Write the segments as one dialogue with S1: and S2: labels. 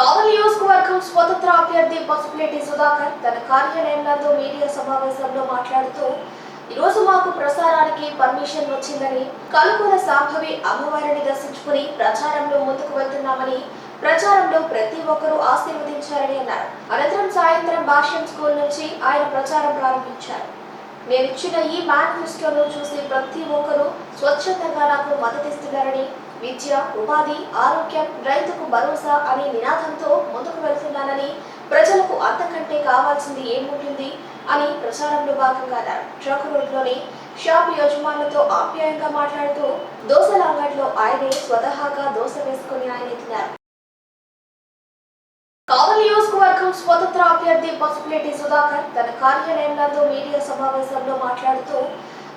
S1: కావలి నియోజకవర్గం స్వతంత్ర అభ్యర్థి పసుపులేటి సుధాకర్ తన కార్యాలయంలో మీడియా సమావేశంలో మాట్లాడుతూ ఈరోజు మాకు ప్రసారానికి పర్మిషన్ వచ్చిందని కలుగుల సాంభవి అమ్మవారిని దర్శించుకుని ప్రచారంలో ముందుకు వెళ్తున్నామని ప్రచారంలో ప్రతి ఒక్కరూ ఆశీర్వదించారని అన్నారు. అనంతరం సాయంత్రం భాష్యం స్కూల్ నుంచి ఆయన ప్రచారం ప్రారంభించారు. మేమిచ్చిన ఈ మేనిఫెస్టోను చూసి ప్రతి ఒక్కరూ స్వచ్ఛందంగా నాకు మద్దతిస్తున్నారని విద్య ఉపాధి ఆరోగ్యం రైతుకు భరోసా అనే నినాదంతో ముందుకు వెళ్తున్నానని ప్రజలకు అంతకంటే కావాల్సింది ఏముంటుంది అని ప్రచారంలో భాగంగా అన్నారు ట్రక్ రోడ్లోని షాప్ యజమానులతో ఆప్యాయంగా మాట్లాడుతూ దోశల అంగడిలో ఆయనే స్వతహాగా దోశ వేసుకుని ఆయన తిన్నారు. కావలి నియోజకవర్గం స్వతంత్ర అభ్యర్థి పసుపులేటి సుధాకర్ తన కార్యాలయంలో మీడియా సమావేశంలో మాట్లాడుతూ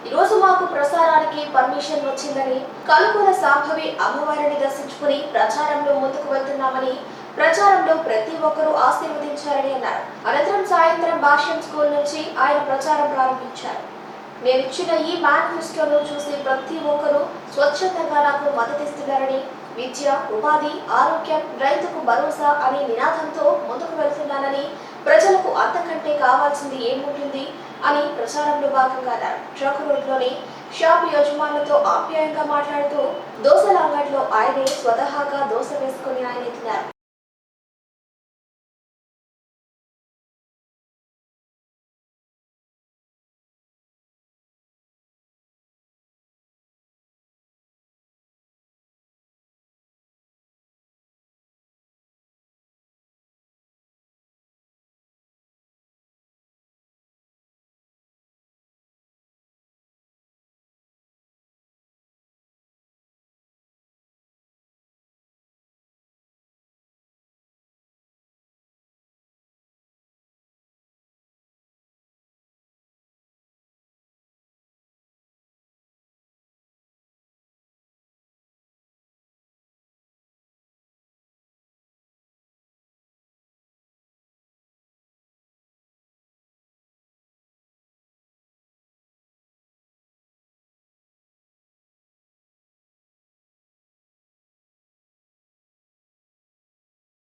S1: ఈరోజు మాకు ప్రసారానికి పర్మిషన్ వచ్చిందని కలుగుల సాంభవి అమ్మవారిని దర్శించుకుని ప్రచారంలో ముందుకు వెళ్తున్నామని ప్రచారంలో ప్రతి ఒక్కరూ ఆశీర్వదించారని అన్నారు. అనంతరం సాయంత్రం భాష్యం స్కూల్ నుంచి ఆయన ప్రచారం ప్రారంభించారు. మేమిచ్చిన ఈ మేనిఫెస్టోను చూసి ప్రతి ఒక్కరూ స్వచ్ఛందంగా నాకు మద్దతిస్తున్నారని విద్య ఉపాధి ఆరోగ్యం రైతుకు భరోసా అనే నినాదంతో ముందుకు వెళ్తున్నానని ప్రజలకు అంతకంటే కావాల్సింది ఏముంటుంది అని ప్రచారంలో భాగంగా అన్నారు ట్రక్ రోడ్లోని షాప్ యజమానులతో ఆప్యాయంగా మాట్లాడుతూ దోశల అంగడిలో ఆయనే స్వతహాగా దోశ